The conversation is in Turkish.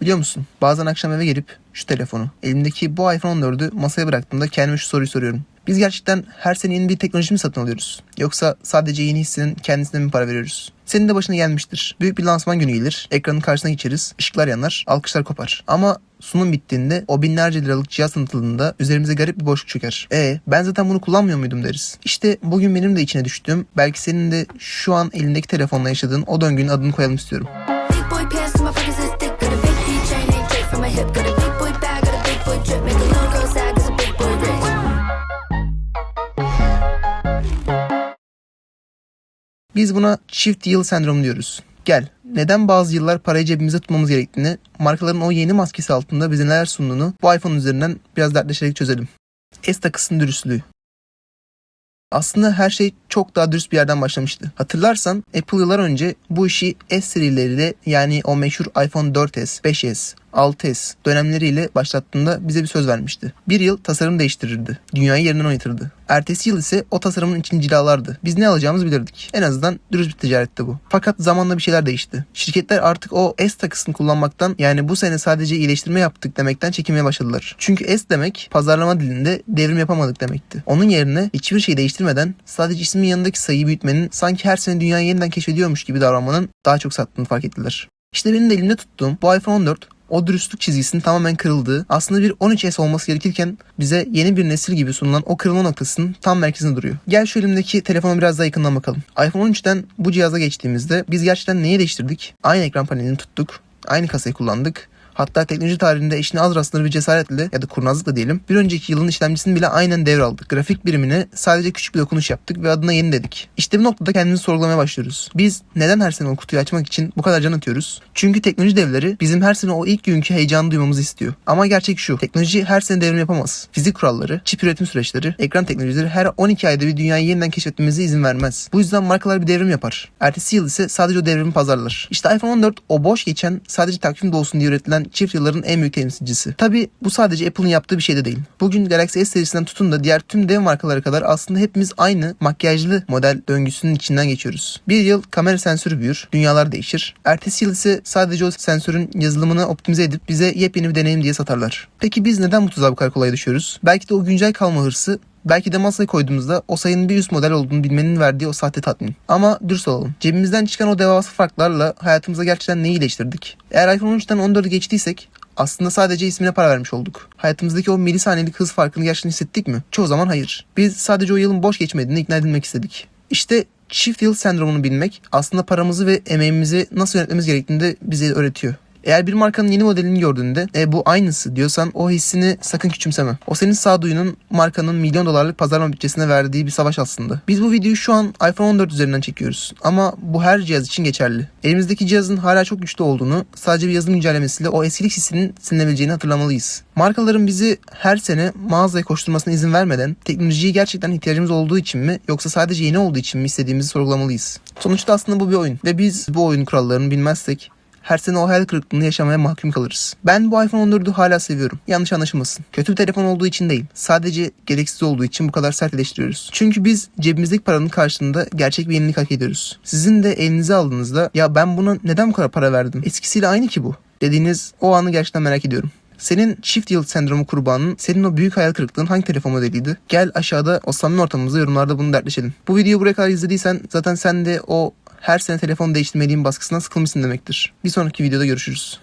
Biliyor musun? Bazen akşam eve gelip şu telefonu, elimdeki bu iPhone 14'ü masaya bıraktığımda kendime şu soruyu soruyorum. Biz gerçekten her sene yeni bir teknoloji mi satın alıyoruz? Yoksa sadece yeni hissenin kendisine mi para veriyoruz? Senin de başına gelmiştir. Büyük bir lansman günü gelir, ekranın karşısına geçeriz, ışıklar yanar, alkışlar kopar. Ama sunum bittiğinde o binlerce liralık cihaz tanıtıldığında üzerimize garip bir boşluk çöker. E ben zaten bunu kullanmıyor muydum deriz. İşte bugün benim de içine düştüğüm, belki senin de şu an elindeki telefonla yaşadığın o döngünün adını koyalım istiyorum. Big boy pants, Biz buna çift yıl sendromu diyoruz. Gel, neden bazı yıllar parayı cebimize tutmamız gerektiğini, markaların o yeni maskesi altında bize neler sunduğunu bu iPhone üzerinden biraz dertleşerek çözelim. S takısının dürüstlüğü. Aslında her şey çok daha dürüst bir yerden başlamıştı. Hatırlarsan Apple yıllar önce bu işi S serileriyle yani o meşhur iPhone 4S, 5S, 6S dönemleriyle başlattığında bize bir söz vermişti. Bir yıl tasarım değiştirirdi. Dünyayı yerinden oynatırdı. Ertesi yıl ise o tasarımın içini cilalardı. Biz ne alacağımızı bilirdik. En azından dürüst bir ticaretti bu. Fakat zamanla bir şeyler değişti. Şirketler artık o S takısını kullanmaktan yani bu sene sadece iyileştirme yaptık demekten çekinmeye başladılar. Çünkü S demek pazarlama dilinde devrim yapamadık demekti. Onun yerine hiçbir şey değiştirmeden sadece ismin yanındaki sayıyı büyütmenin sanki her sene dünyayı yeniden keşfediyormuş gibi davranmanın daha çok sattığını fark ettiler. İşte benim de elimde tuttuğum bu iPhone 14 o dürüstlük çizgisinin tamamen kırıldığı, aslında bir 13S olması gerekirken bize yeni bir nesil gibi sunulan o kırılma noktasının tam merkezinde duruyor. Gel şu elimdeki telefona biraz daha yakından bakalım. iPhone 13'ten bu cihaza geçtiğimizde biz gerçekten neyi değiştirdik? Aynı ekran panelini tuttuk, aynı kasayı kullandık. Hatta teknoloji tarihinde eşine az rastlanır bir cesaretle ya da kurnazlıkla diyelim bir önceki yılın işlemcisini bile aynen devraldık. Grafik birimine sadece küçük bir dokunuş yaptık ve adına yeni dedik. İşte bu noktada kendimizi sorgulamaya başlıyoruz. Biz neden her sene o kutuyu açmak için bu kadar can atıyoruz? Çünkü teknoloji devleri bizim her sene o ilk günkü heyecanı duymamızı istiyor. Ama gerçek şu. Teknoloji her sene devrim yapamaz. Fizik kuralları, çip üretim süreçleri, ekran teknolojileri her 12 ayda bir dünyayı yeniden keşfetmemize izin vermez. Bu yüzden markalar bir devrim yapar. Ertesi yıl ise sadece o devrimi pazarlar. İşte iPhone 14 o boş geçen sadece takvimde olsun diye üretilen çift yılların en büyük temsilcisi. Tabi bu sadece Apple'ın yaptığı bir şey de değil. Bugün Galaxy S serisinden tutun da diğer tüm dev markalara kadar aslında hepimiz aynı makyajlı model döngüsünün içinden geçiyoruz. Bir yıl kamera sensörü büyür, dünyalar değişir. Ertesi yıl ise sadece o sensörün yazılımını optimize edip bize yepyeni bir deneyim diye satarlar. Peki biz neden bu tuzağa bu kadar kolay düşüyoruz? Belki de o güncel kalma hırsı Belki de masaya koyduğumuzda o sayının bir üst model olduğunu bilmenin verdiği o sahte tatmin. Ama dürüst olalım. Cebimizden çıkan o devasa farklarla hayatımıza gerçekten neyi iyileştirdik? Eğer iPhone 13'ten 14'ü geçtiysek aslında sadece ismine para vermiş olduk. Hayatımızdaki o milisaniyelik hız farkını gerçekten hissettik mi? Çoğu zaman hayır. Biz sadece o yılın boş geçmediğini ikna edilmek istedik. İşte çift yıl sendromunu bilmek aslında paramızı ve emeğimizi nasıl yönetmemiz gerektiğini de bize öğretiyor. Eğer bir markanın yeni modelini gördüğünde e, bu aynısı diyorsan o hissini sakın küçümseme. O senin sağduyunun markanın milyon dolarlık pazarlama bütçesine verdiği bir savaş aslında. Biz bu videoyu şu an iPhone 14 üzerinden çekiyoruz. Ama bu her cihaz için geçerli. Elimizdeki cihazın hala çok güçlü olduğunu sadece bir yazılım güncellemesiyle o eskilik hissinin silinebileceğini hatırlamalıyız. Markaların bizi her sene mağazaya koşturmasına izin vermeden teknolojiyi gerçekten ihtiyacımız olduğu için mi yoksa sadece yeni olduğu için mi istediğimizi sorgulamalıyız. Sonuçta aslında bu bir oyun ve biz bu oyun kurallarını bilmezsek her sene o hayal kırıklığını yaşamaya mahkum kalırız. Ben bu iPhone 14'ü hala seviyorum. Yanlış anlaşılmasın. Kötü bir telefon olduğu için değil. Sadece gereksiz olduğu için bu kadar sert eleştiriyoruz. Çünkü biz cebimizdeki paranın karşılığında gerçek bir yenilik hak ediyoruz. Sizin de elinize aldığınızda ya ben buna neden bu kadar para verdim? Eskisiyle aynı ki bu. Dediğiniz o anı gerçekten merak ediyorum. Senin çift yıl sendromu kurbanın, senin o büyük hayal kırıklığın hangi telefon modeliydi? Gel aşağıda o samimi ortamımızda yorumlarda bunu dertleşelim. Bu videoyu buraya kadar izlediysen zaten sen de o her sene telefon değiştirmeliyim baskısından sıkılmışsın demektir. Bir sonraki videoda görüşürüz.